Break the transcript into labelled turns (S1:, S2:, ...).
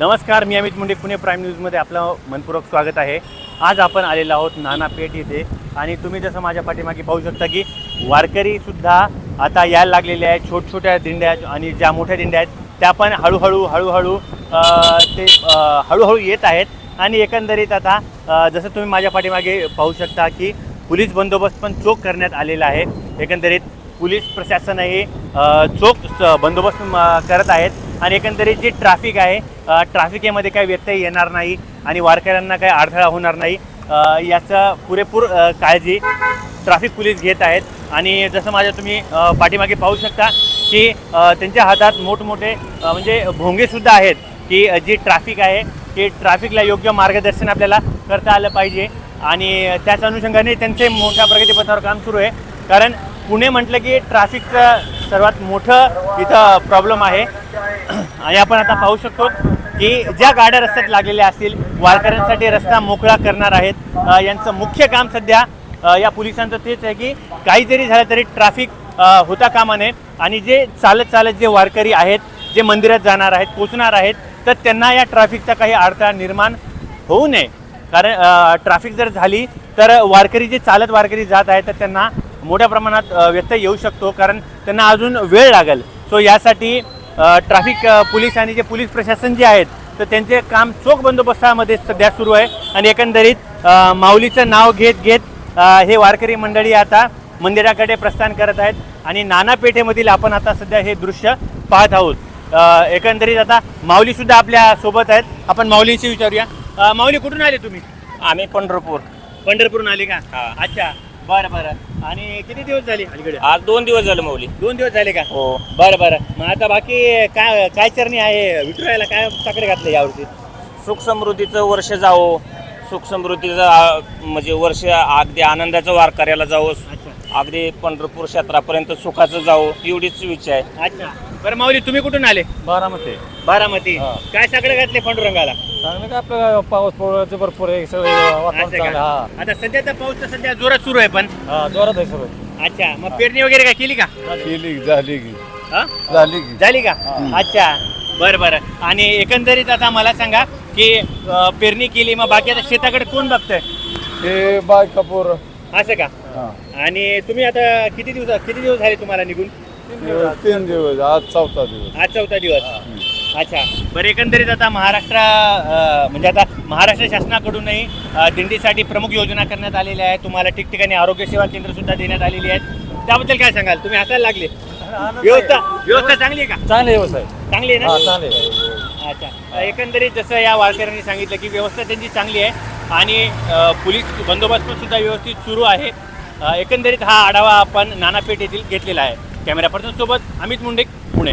S1: नमस्कार मी अमित मुंडे पुणे प्राईम न्यूजमध्ये आपलं मनपूर्वक स्वागत आहे. आज आपण आलेलो आहोत नाना पेठ येथे आणि तुम्ही जसं माझ्या पाठीमागे पाहू शकता की वारकरीसुद्धा आता यायला लागलेले आहेत छोट छोट्या दिंड्या आहेत आणि ज्या मोठ्या दिंड्या आहेत त्या पण हळूहळू हळूहळू ते हळूहळू येत आहेत. आणि एकंदरीत आता जसं तुम्ही माझ्या पाठीमागे पाहू शकता की पोलीस बंदोबस्त पण चोख करण्यात आलेला आहे. एकंदरीत पोलीस प्रशासनही चोख स- बंदोबस्त करत आहेत. आणि एकंदरीत जी ट्रॅफिक आहे ट्राफिकेमध्ये ट्रॅफिकेमध्ये काही व्यत्यय येणार नाही आणि वारकऱ्यांना काही अडथळा होणार नाही. याचं पुरेपूर काळजी ट्रॅफिक पोलीस घेत आहेत. आणि जसं माझ्या तुम्ही पाठीमागे पाहू शकता की त्यांच्या हातात मोठमोठे म्हणजे भोंगेसुद्धा आहेत की जी ट्रॅफिक आहे की ट्रॅफिकला योग्य मार्गदर्शन आपल्याला करता आलं पाहिजे. आणि त्याच अनुषंगाने त्यांचे मोठ्या प्रगतीपथावर काम सुरू आहे. कारण पुणे म्हटलं की ट्रॅफिकचं सर्वात मोठं इथं प्रॉब्लेम आहे. आणि आपण आता पाहू शकतो की ज्या गाड्या रस्त्यात लागलेल्या असतील वारकऱ्यांसाठी रस्ता मोकळा करणार आहेत. यांचं मुख्य काम सध्या या पोलिसांचं तेच आहे की काही जरी झालं तरी ट्रॅफिक होता कामा नये आणि जे चालत चालत जे वारकरी आहेत जे मंदिरात जाणार आहेत पोचणार आहेत तर त्यांना या ट्रॅफिकचा काही अडथळा निर्माण होऊ नये. कारण ट्रॅफिक जर झाली तर वारकरी जे चालत वारकरी जात आहेत तर त्यांना मोठ्या प्रमाणात व्यत्यय येऊ शकतो. कारण त्यांना अजून वेळ लागेल. सो यासाठी ट्रॅफिक पोलीस आणि जे पोलीस प्रशासन जे आहेत तर त्यांचे काम चोख बंदोबस्तामध्ये सध्या सुरू आहे. आणि एकंदरीत माऊलीचं नाव घेत घेत हे वारकरी मंडळी आता मंदिराकडे प्रस्थान करत आहेत. आणि नाना पेठेमधील आपण आता सध्या हे दृश्य पाहत आहोत. एकंदरीत आता माऊलीसुद्धा आपल्यासोबत आहेत. आपण माऊलींशी विचारूया. माऊली कुठून आले तुम्ही?
S2: आम्ही पंढरपूर.
S1: पंढरपूरून आले का?
S2: हा.
S1: अच्छा. बरं बरं. आणि किती दिवस झाले अलीकडे?
S2: आज दोन दिवस झाले मौली
S1: दोन दिवस झाले का?
S2: हो.
S1: बरं बरं. मग आता बाकी काय काय चरणी आहे? विठुरायला काय साकडे घातले यावर्षी?
S2: सुख समृद्धीचं वर्ष जावो. सुख समृद्धीचं आ, म्हणजे वर्ष अगदी आनंदाचं वारकऱ्याला जावं.
S1: अच्छा.
S2: अगदी पंढरपूर क्षेत्रापर्यंत सुखाचं जावं. एवढीच इच्छा आहे.
S1: अच्छा. बरं माऊली तुम्ही कुठून आले?
S3: बारामती.
S1: बारामती.
S3: हा.
S1: काय साकडे घातले पांडुरंगाला?
S3: चांगलं काय आपलं पाऊस पडायचं भरपूर आहे सगळं वातावरण
S1: असं
S3: चांगलं
S1: का?
S3: हा.
S1: आता सध्या तर पाऊस तर सध्या जोरात सुरू आहे पण.
S3: हा जोरात आहे सगळं
S1: अच्छा मग पेरणी वगैरे काय केली का?
S3: केली झाली की.
S1: हा?
S3: झाली की.
S1: झाली का? अच्छा बरं बरं. आणि एकंदरीत आता मला सांगा की अं, पेरणी केली मग बाकी आता शेताकडे कोण बघतंय?
S3: हे बाय कपूर.
S1: असं का? आणि तुम्ही आता किती दिवस किती दिवस झाले तुम्हाला निघून?
S3: तीन दिवस. आज चौथा दिवस.
S1: आज चौथा दिवस. अच्छा. बरं एकंदरीत आता महाराष्ट्र अं, म्हणजे आता महाराष्ट्र शासनाकडूनही अं, दिंडीसाठी प्रमुख योजना करण्यात आलेल्या आहेत. तुम्हाला ठिकठिकाणी आरोग्य सेवा केंद्र सुद्धा देण्यात आलेली आहेत. त्याबद्दल काय सांगाल? तुम्ही हसायला लागले. व्यवस्था व्यवस्था चांगली आहे का?
S3: चांगले व्यवसाय
S1: चांगली आहे
S3: हा
S1: ना
S3: चांगले
S1: अच्छा. एकंदरीत जसं या वारकऱ्यांनी सांगितलं की व्यवस्था त्यांची चांगली आहे आणि अ, पोलीस बंदोबस्त पण सुद्धा व्यवस्थित सुरू आहे. अ, एकंदरीत हा आढावा आपण नानापेठ येथील घेतलेला आहे. कॅमेरा पर्सन सोबत अमित मुंडे पुणे.